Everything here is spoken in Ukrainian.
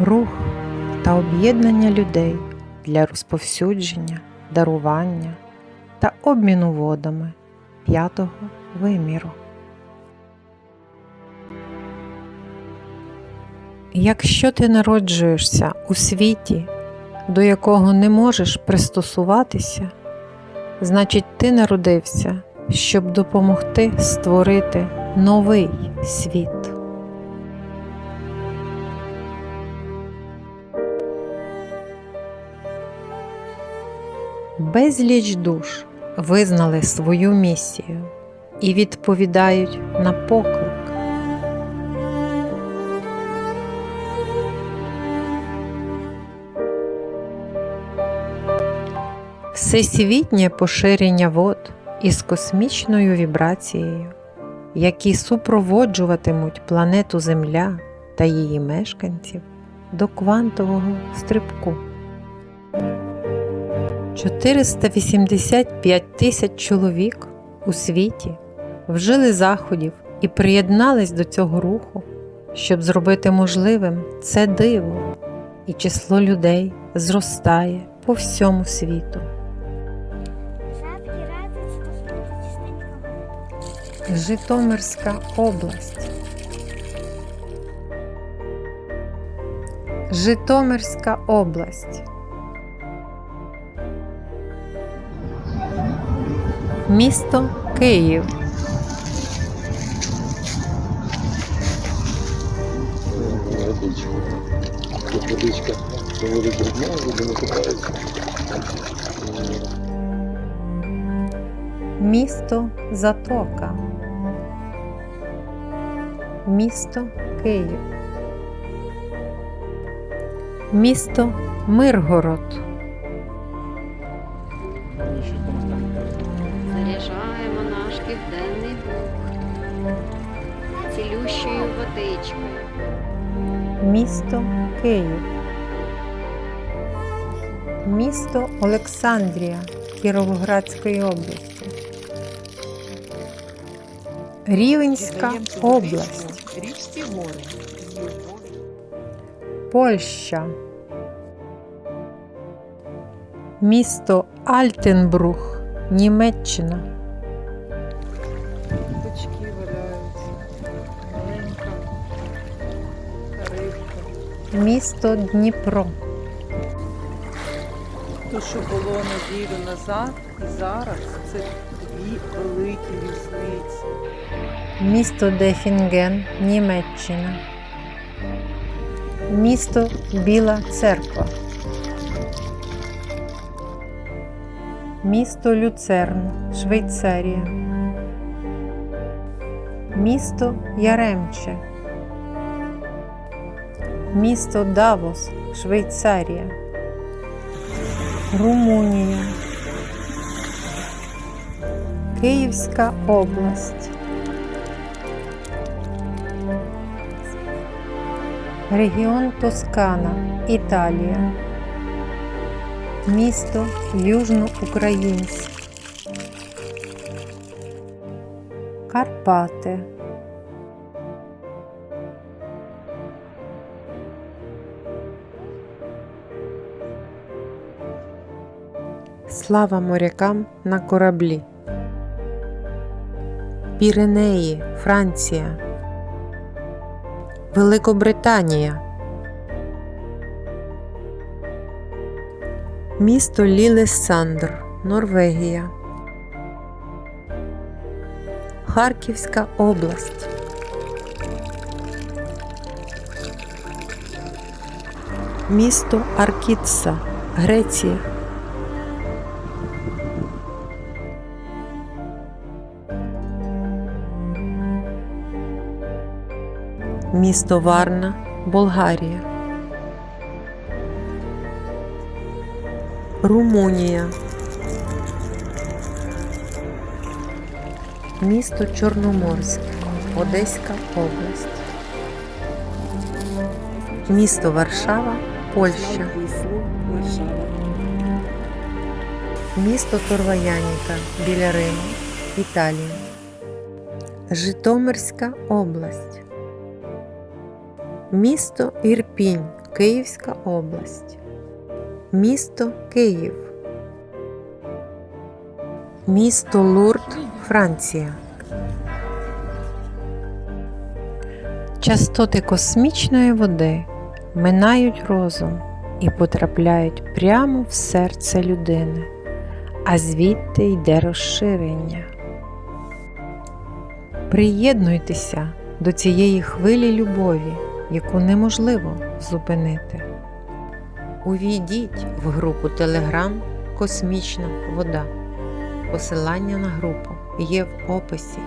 рух та об'єднання людей для розповсюдження, дарування та обміну водами п'ятого виміру. Якщо ти народжуєшся у світі, до якого не можеш пристосуватися, значить ти народився, щоб допомогти створити новий світ. Безліч душ визнали свою місію і відповідають на поклик. Всесвітнє поширення вод із космічною вібрацією, які супроводжуватимуть планету Земля та її мешканців до квантового стрибку. 485 тисяч чоловік у світі вжили заходів і приєднались до цього руху, щоб зробити можливим це диво, і число людей зростає по всьому світу. Житомирська область. Житомирська область. Місто Київ. Водичка. Тут водичка доволі брудна. Місто Затока. Місто Київ. Місто Миргород. Цілющою водичкою. Місто Київ. Місто Олександрія Кіровоградської області. Рівенська область. Річці гори. Польща. Місто Альтенбрух, Німеччина. Місто Дніпро. То, що було неділю назад і зараз, це дві великі різниці. Місто Дефінген, Німеччина. Місто Біла Церква. Місто Люцерн, Швейцарія. Місто Яремче. Місто Давос, Швейцарія. Румунія. Київська область. Регіон Тоскана, Італія. Місто Южноукраїнськ. Карпати. Слава морякам на кораблі. Піренеї, Франція. Великобританія. Місто Лілесандр, Норвегія. Харківська область. Місто Аркітса, Греція. Місто Варна, Болгарія. Румунія. Місто Чорноморськ, Одеська область. Місто Варшава, Польща. Місто Торваяніка біля Риму, Італія. Житомирська область. Місто Ірпінь, Київська область. Місто Київ. Місто Лурд, Франція. Частоти космічної води минають розум і потрапляють прямо в серце людини, а звідти йде розширення. Приєднуйтеся до цієї хвилі любові, яку неможливо зупинити. Увійдіть в групу Телеграм Космічна вода. Посилання на групу є в описі